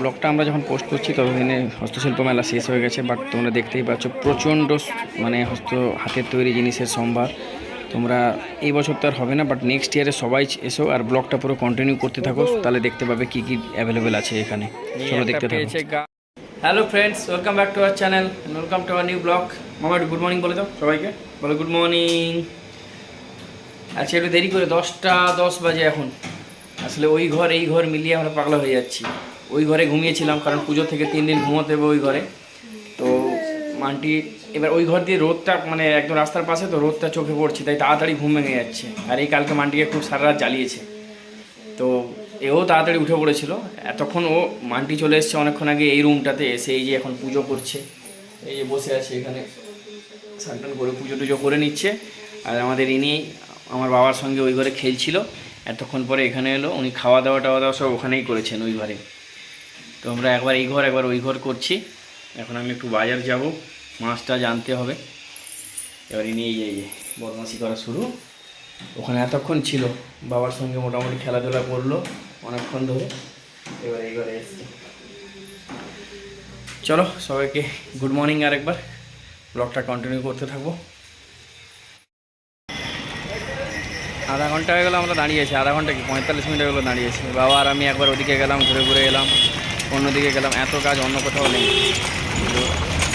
ব্লগটা আমরা যখন পোস্ট করছি ততদিনে হস্তশিল্প মেলা শেষ হয়ে গেছে বাট তোমরা দেখতেই পাচ্ছ প্রচণ্ড মানে হস্ত হাতের তৈরি জিনিসের সম্ভার। তোমরা এই বছর তো আর হবে না বাট নেক্সট ইয়ারে সবাই এসো আর ব্লগটা পুরো কন্টিনিউ করতে থাকো তাহলে দেখতে পাবে কি কি অ্যাভেলেবেল আছে এখানে। চলো দেখতে থাকো। Hello friends welcome back to our channel welcome to our new blog মামা একটু গুড মর্নিং বলে দাও সবাইকে। বলো গুড মর্নিং আচ্ছা একটু দেরি করে দশটা দশ বাজে এখন। আসলে ওই ঘর এই ঘর মিলিয়ে আমরা পাগলা হয়ে যাচ্ছি। ওই ঘরে ঘুমিয়েছিলাম, কারণ পুজো থেকে তিন দিন ঘুমোতে হবে ওই ঘরে। তো মানটি, এবার ওই ঘর দিয়ে রোদটা মানে একদম রাস্তার পাশে তো রোদটা চোখে পড়ছে, তাই তাড়াতাড়ি ঘুম ভেঙে যাচ্ছে। আর এই কালকে মানটিকে খুব সারা রাত জ্বালিয়েছে। তো এও তাড়াতাড়ি উঠে পড়েছিল। এতক্ষণ ও, মানটি চলে এসছে অনেকক্ষণ আগে এই রুমটাতে এসে এই যে এখন পুজো করছে। এই যে বসে আছে এখানে স্নান করে পুজো টুজো করে নিচ্ছে। আর আমাদের ইনি, আমার বাবার সঙ্গে ওই ঘরে খেলছিল। এতক্ষণ পরে এখানে এলো, উনি খাওয়া দাওয়া টাওয়া দাওয়া সব ওখানেই করেছেন ওই ঘরে। তো আমরা একবার এই ঘর, একবার ওই ঘর করছি। এখন আমি একটু বাজার যাব, মাছটা জানতে হবে। এবার ইনি এই যে বদমাসি করা শুরু। ওখানে এতক্ষণ ছিল, বাবার সঙ্গে মোটামুটি খেলাধুলা করল অনেকক্ষণ ধরে। এবার এই ঘরে এসছে। চলো, সবাইকে গুড মর্নিং আরেকবার। ব্লগটা কন্টিনিউ করতে থাকব। আধা ঘণ্টা হয়ে গেলো আমরা দাঁড়িয়েছি আধা ঘণ্টা কি, পঁয়তাল্লিশ মিনিট হয়ে গেলো দাঁড়িয়েছি বাবা আর আমি একবার ওদিকে গেলাম, ঘুরে ঘুরে এলাম। অন্যদিকে গেলাম, এত কাজ অন্য কোথাও নেই। কিন্তু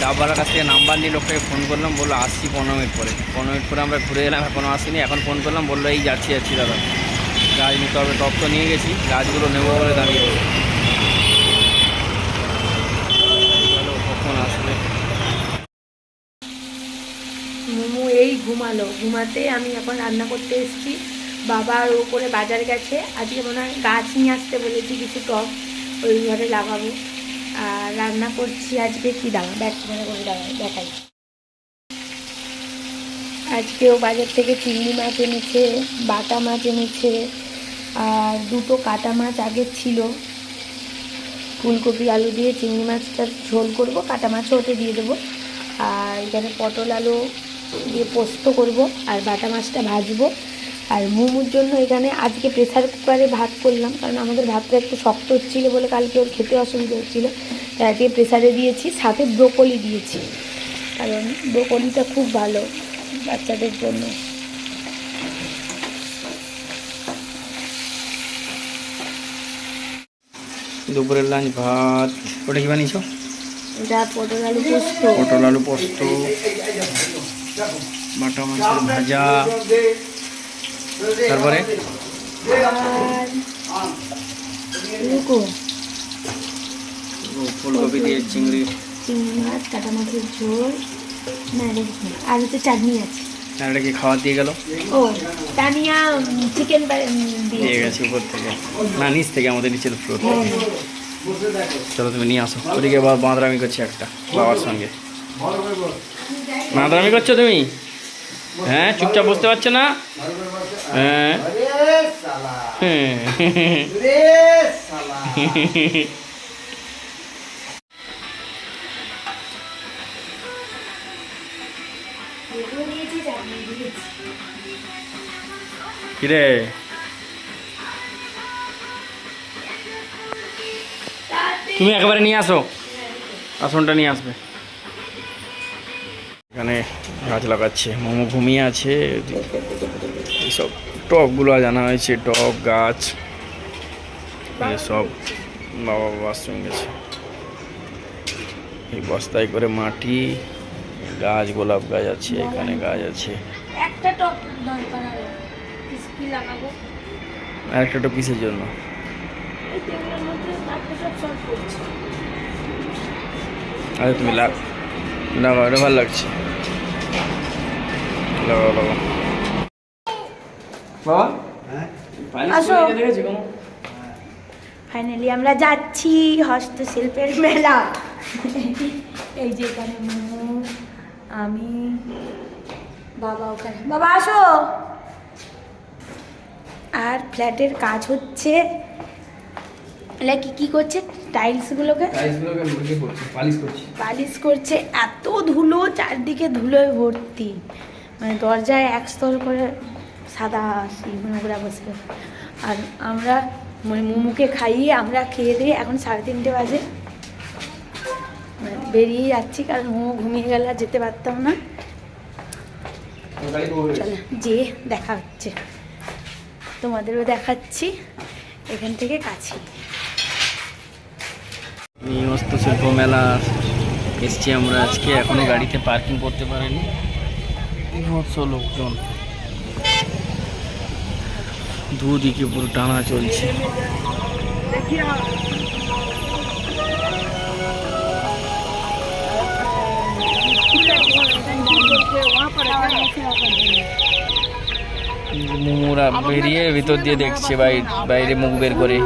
ডাববালার কাছ থেকে নাম্বার নিয়ে লোকটাকে ফোন করলাম, বলল, আসছি পনেরো মিনিট পরে। পনেরো মিনিট পরে আমরা ঘুরে এলাম এখনও আসিনি। এখন ফোন করলাম, বলল, এই যাচ্ছি যাচ্ছি, দাদা। গাছ নিতে হবে টপ তো নিয়ে গেছি, গাছগুলো নেব বলে দাঁড়িয়ে কখন আসবে? মোমো এই ঘুমালো। ঘুমাতে আমি এখন রান্না করতে এসেছি। বাবার আর ও করে বাজার গেছে। আজকে মনে হয় গাছ নিয়ে আসতে বলেছি, কিছু টক ওই ঘরে লাগাবো। আর রান্না করছি আজকে কি দাঁড়া ব্যাগ মনে করে দাঁড়া দেখাই। আজকেও বাজার থেকে চিংড়ি মাছ এনেছে, বাটা মাছ এনেছে, আর দুটো কাটা মাছ আগে ছিল। ফুলকপি, আলু দিয়ে চিংড়ি মাছটা ঝোল করব, কাটা মাছও ওতে দিয়ে দেবো। আর এখানে পটল, আলু দিয়ে পোস্ত করব, আর বাটা মাছটা ভাজবো। আর মোমোর জন্য এখানে আজকে প্রেসার কুকারে ভাত করলাম। কারণ আমাদের ভাতটা একটু শক্ত হচ্ছিল বলে কালকে ওর খেতে অসুবিধা হচ্ছিল। তাই আজকে প্রেসারে দিয়েছি সাথে ব্রোকলি দিয়েছি। কারণ ব্রোকলিটা খুব ভালো বাচ্চাদের জন্য। দুপুরের লাঞ্চ ভাত। ওটা কি বানিয়েছো? যা পটল আলু পোস্ত। পটল আলু পোস্ত। বাটা মাছের ভাজা। তারপরে? ও, ফুলকপি দিয়ে চিংড়ি। চিংড়ি মাছ কাটা মাছের ঝোল। আর হচ্ছে চাটনি আছে। আর এটা কি খাওয়া দিয়ে গেল? ও তানিয়া চিকেন দিয়ে গেছে। উপর থেকে। না নিচ থেকে আমাদের নিচের ফ্লোর হ্যাঁ। চলো তুমি নিয়ে আসো। ওদিকে বাঁদরামি করছে একটা বাবার সঙ্গে। বাঁদরামি করছ তুমি? হ্যাঁ চুপচাপ বসতে পারছ না? হ্যাঁ। কিরে? তুমি একেবারে নিয়ে আসো। আসনটা নিয়ে আসবে। এখানে গাছ লাগাচ্ছে। মোমো ঘুমিয়ে আছে। এইসব টবগুলো জানা হয়েছে টব গাছ সব বাবা বাবার সঙ্গে গেছে এই বস্তায় করে মাটি গাছ গোলাপ গাছ আছে এখানে গাছ আছে। একটা টপ দরকার আর কি লাগাবো? আর একটা তো পিসের জন্য আরে তুমি লাগ লাগাও এটা ভালো লাগছে। লাগাও লাগাও। বাবা? ফাইনালি আমরা যাচ্ছি হস্তশিল্পের মেলা। এই যে এখানে আমি বাবা ওখানে। বাবা আসো। আর ফ্ল্যাটের কাজ হচ্ছে এলা কি কি করছে টাইলসগুলোকে টাইলসগুলোকে পালিশ করছি। পালিশ করছে এত ধুলো চারদিকে ধুলোয় ভর্তি। মানে দরজায় এক স্তর করে সাদা নোংরা বসে। আর আমরা মানে মোমোকে খাইয়ে আমরা খেয়ে দিয়ে এখন সাড়ে তিনটে বাজে। মানে বেরিয়ে যাচ্ছি কারণ মোমো ঘুমিয়ে গেলে আর যেতে পারতাম না। চলো যে দেখা হচ্ছে। তোমাদেরও দেখাচ্ছি এখান থেকে কাছে হস্তশিল্প মেলা এসছি আমরা আজকে এখনও গাড়িতে পার্কিং করতে পারিনি। বিভৎস লোকজন। দুদিকে পুরো টানা চলছে। মোমোরা বেরিয়ে ভিতর দিয়ে দেখছে বাই- বাইরে মুখ বের করে।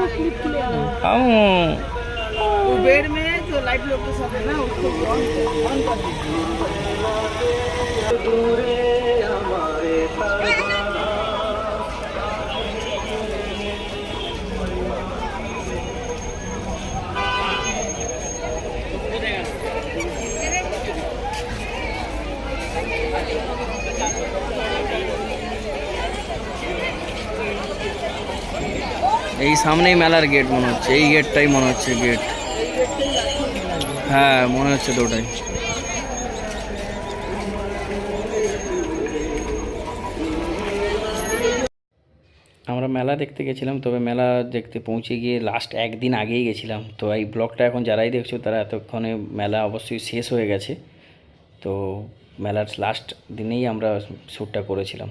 আমু। সামনেই মেলার গেট মনে হচ্ছে। এই গেটটাই মনে হচ্ছে গেট হ্যাঁ মনে হচ্ছে তো ওটাই। আমরা মেলা দেখতে গেছিলাম, তবে মেলা দেখতে পৌঁছে গিয়ে লাস্ট একদিন আগেই গেছিলাম। তো এই ব্লগটা এখন যারাই দেখছ, তারা এতক্ষণে মেলা অবশ্যই শেষ হয়ে গেছে। তো মেলার লাস্ট দিনেই আমরা শ্যুটটা করেছিলাম।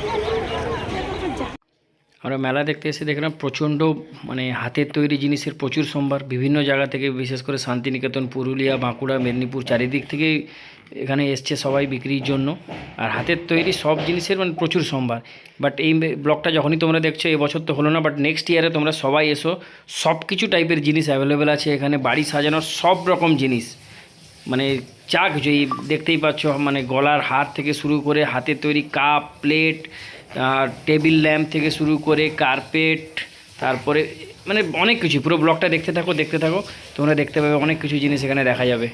আমরা মেলা দেখতে এসে দেখলাম প্রচণ্ড মানে হাতের তৈরি জিনিসের প্রচুর সম্ভার। বিভিন্ন জায়গা থেকে, বিশেষ করে শান্তিনিকেতন, পুরুলিয়া, বাঁকুড়া, মেদিনীপুর, চারিদিক থেকে এখানে এসছে সবাই বিক্রির জন্য। আর হাতের তৈরি সব জিনিসের মানে প্রচুর সম্ভার। বাট এই ব্লগটা যখনই তোমরা দেখছ এবছর তো হলো না বাট নেক্সট ইয়ারে তোমরা সবাই এসো। সব কিছু টাইপের জিনিস অ্যাভেলেবেল আছে এখানে, বাড়ি সাজানোর সব রকম জিনিস। মানে চা কিছু এই দেখতেই পাচ্ছ মানে গলার হার থেকে শুরু করে হাতের তৈরি কাপ প্লেট টেবিল ল্যাম্প থেকে শুরু করে কার্পেট তারপরে মানে অনেক কিছু পুরো ব্লগটা দেখতে থাকো দেখতে থাকো তোমরা দেখতে পাবে অনেক কিছু জিনিস এখানে দেখা যাবে।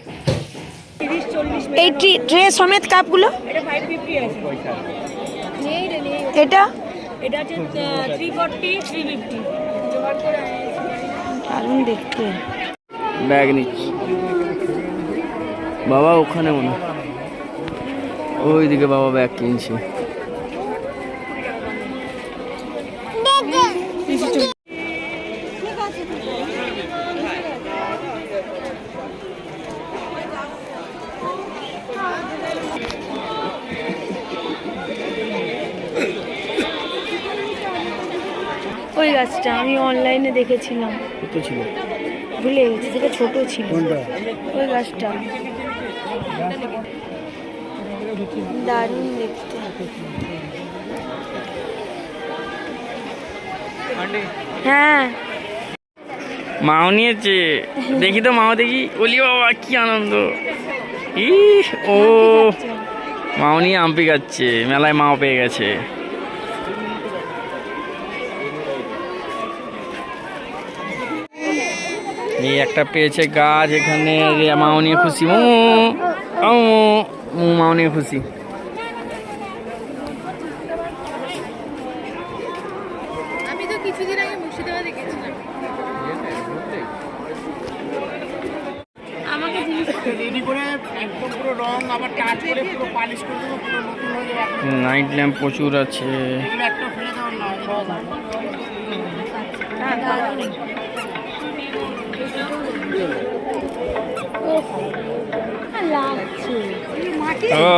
এই ট্রে সমেত কাপগুলো? এটা ফাইভ ফিফটি আছে। এটা? এটা হচ্ছে থ্রি ফোরটি থ্রি ফিফটি দারুণ দেখতে। ব্যাগ নিচ্ছি। বাবা ওখানে মনে হয়। ওইদিকে বাবা ব্যাগ কিনছে ওই গাছটা আমি অনলাইনে দেখেছিলাম। কত ছিল? ভুলে গেছি যেটা ছোট ছিল। ওই গাছটা। দারুণ দেখতে। হ্যাঁ। মাও নিয়েছে দেখি তো মাও দেখি। বলি বাবা কি আনন্দ। ই ও। মাও নিয়ে আম্পি খাচ্ছে। মেলায় মাও পেয়ে গেছে। এই একটা পেয়েছে গাছ এখানে রে মাও নিয়ে খুশি। ও মাও নিয়ে খুশি। আমি তো কিছুদিন আগে মুর্শিদাবাদে গেছিলাম। আমাকে জিনিস রেডি করে একদম পুরো রং আবার টাচ করে পুরো পালিশ করে দেবো পুরো নতুন হয়ে যাবে নাইট ল্যাম্প প্রচুর আছে।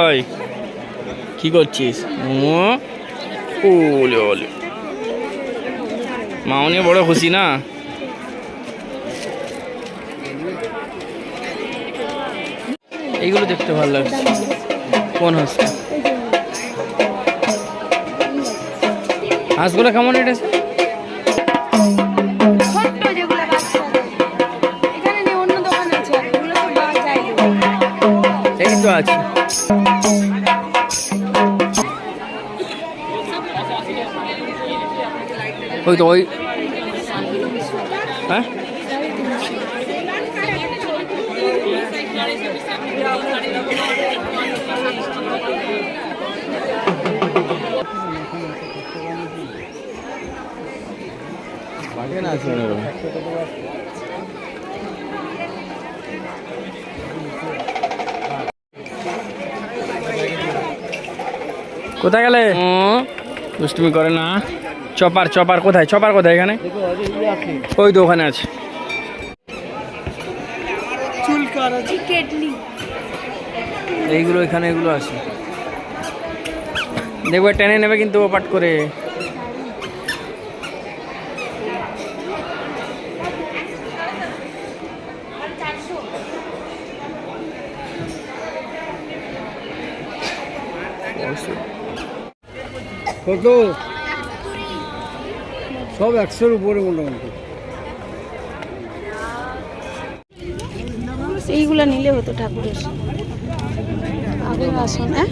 ওই, কি করছিস? ওলে ওলে। মাও নিয়ে বড় খুশি না? এইগুলো দেখতে ভালো লাগছে। কোন হাঁসটা? হাঁসগুলো কেমন এটা আছি ওই তো ওই হ্যাঁ কোথায় গেলে? দুষ্টুমি করে না। চপার চপার কোথায়? চপার কোথায় এখানে? ওই তো ওখানে আছে। এইগুলো এখানে এগুলো আছে। দেখবে টেনে নেবে কিন্তু ও পাট করে। কত? সব একশোর উপরে মোটামুটি। এইগুলো নিলে হতো ঠাকুরের। আগের হ্যাঁ?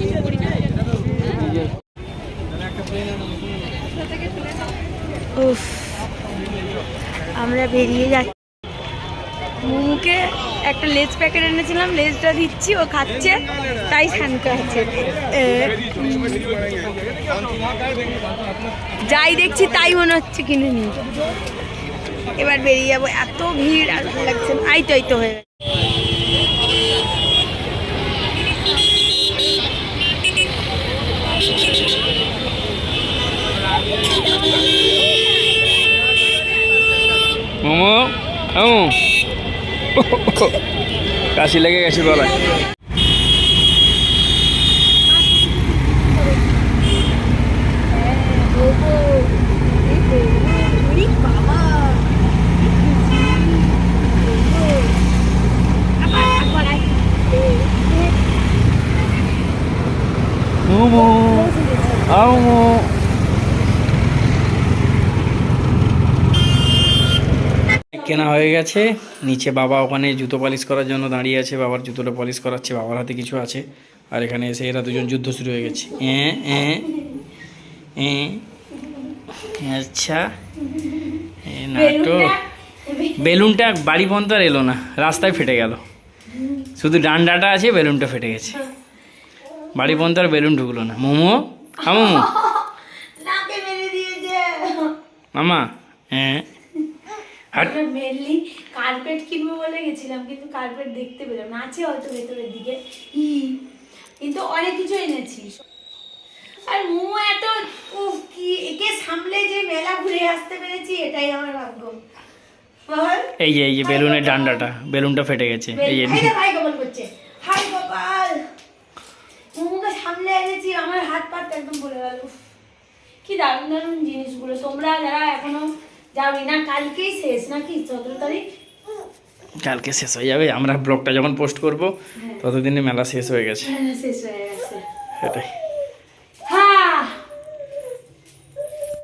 আমরা বেরিয়ে যাচ্ছি। মুমুকে একটা লেজ প্যাকেট এনেছিলাম লেজটা দিচ্ছি ও খাচ্ছে তাই এ, উম। যাই দেখছি তাই মনে হচ্ছে কিনে নি এবার বেরিয়ে যাব এত ভিড় আর ভালো লাগছে না। আই তো এই তো হয়ে আমু কাশি লেগে গেছে গলায়। মোমো আমু কেনা হয়ে গেছে। নিচে বাবা ওখানে জুতো পলিশ করার জন্য দাঁড়িয়ে আছে। বাবার জুতোটা পলিশ করাচ্ছে বাবার হাতে কিছু আছে। আর এখানে এসে এরা দুজন যুদ্ধ শুরু হয়ে গেছে। আচ্ছা। এ নাটো বেলুনটা বাড়ি পর্যন্ত আর এলো না রাস্তায় ফেটে গেল। শুধু ডান্ডাটা আছে বেলুনটা ফেটে গেছে। বাড়ি পর্যন্ত আর বেলুন ঢুকলো না। মোমো? হ্যাঁ মোমো? মামা হ্যাঁ মেনলি কার্পেট কিনবো বলে গেছিলাম কিন্তু কার্পেট দেখতে পেলাম না। আছে হয়তো ভেতরের দিকে। কিন্তু অনেক কিছু এনেছি। আর মু এত উফ, কি একে সামলে যে মেলা ঘুরে আসতে পেরেছি এটাই আমার ভাগ্য। এই যে এই যে বেলুনের ডান্ডাটা বেলুনটা ফেটে গেছে। এই যে ভাই কপাল করছে। হাই কপাল সামলে এনেছি আমার হাত পাত একদম পড়ে গেল। কি দারুণ দারুণ জিনিসগুলো। তোমরা যারা এখনও যাওনি না কালকেই শেষ নাকি? সতেরো তারিখ কালকে শেষ হয়ে যাবে আমরা ব্লগটা যখন পোস্ট করব ততদিনে মেলা শেষ হয়ে গেছে। হ্যাঁ, শেষ হয়ে গেছে। সেটাই।